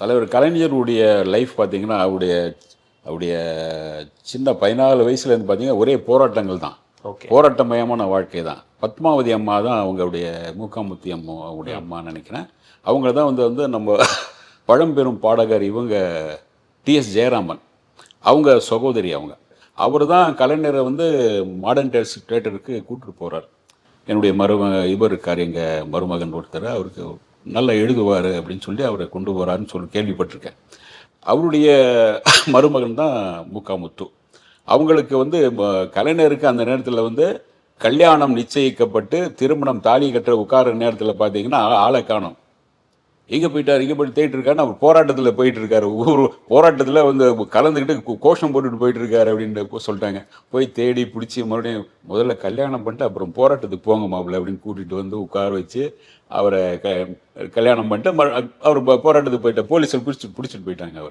தலைவர் கலைஞருடைய லைஃப் பார்த்தீங்கன்னா அவருடைய அவருடைய சின்ன பதினாலு வயசுலேருந்து பார்த்தீங்கன்னா ஒரே போராட்டங்கள் தான். போராட்டமயமான வாழ்க்கை தான். பத்மாவதி அம்மா தான் அவங்களுடைய மூக்காமுத்தி அம்மா அவங்களுடைய அம்மா நினைக்கிறேன். அவங்க தான் வந்து வந்து நம்ம பழம்பெரும் பாடகர் இவங்க டிஎஸ் ஜெயராமன். அவங்க சகோதரி அவங்க. அவர் தான் கலைஞரை வந்து மாடர்ன் டேஸ் தேட்டருக்கு கூட்டிட்டு போகிறார் என்னுடைய மரும இவர் இருக்கார் எங்கள் மருமகன் ஒருத்தர். அவருக்கு நல்லா எழுதுவார் அப்படின்னு சொல்லி அவரை கொண்டு போகிறாருன்னு சொல்லி கேள்விப்பட்டிருக்கேன். அவருடைய மருமகன் தான் முக்காமுத்து. அவங்களுக்கு வந்து ம- கலைஞருக்கு அந்த நேரத்தில் வந்து கல்யாணம் நிச்சயிக்கப்பட்டு திருமணம் தாலி கட்டுற உட்கார நேரத்தில் பார்த்தீங்கன்னா ஆளை காணும். எங்கே போயிட்டார்? எங்கே போயிட்டு தேடிட்டு இருக்காருன்னு அவர் போராட்டத்தில் போயிட்டு இருக்காரு ஒவ்வொரு போராட்டத்தில் வந்து கலந்துக்கிட்டு கோஷம் போட்டுட்டு போயிட்டு இருக்காரு அப்படின்னு போ- சொல்லிட்டாங்க. போய் தேடி பிடிச்சி மறுபடியும் முதல்ல கல்யாணம் பண்ணிட்டு அப்புறம் போராட்டத்துக்கு போங்க மாப்பிள்ள அப்படின்னு கூட்டிகிட்டு வந்து உட்கார வச்சு அவரை க கல்யாணம் பண்ணிட்டு அவர் போராட்டத்துக்கு போயிட்ட போலீஸில் பிடிச்சி பிடிச்சிட்டு போயிட்டாங்க அவர்.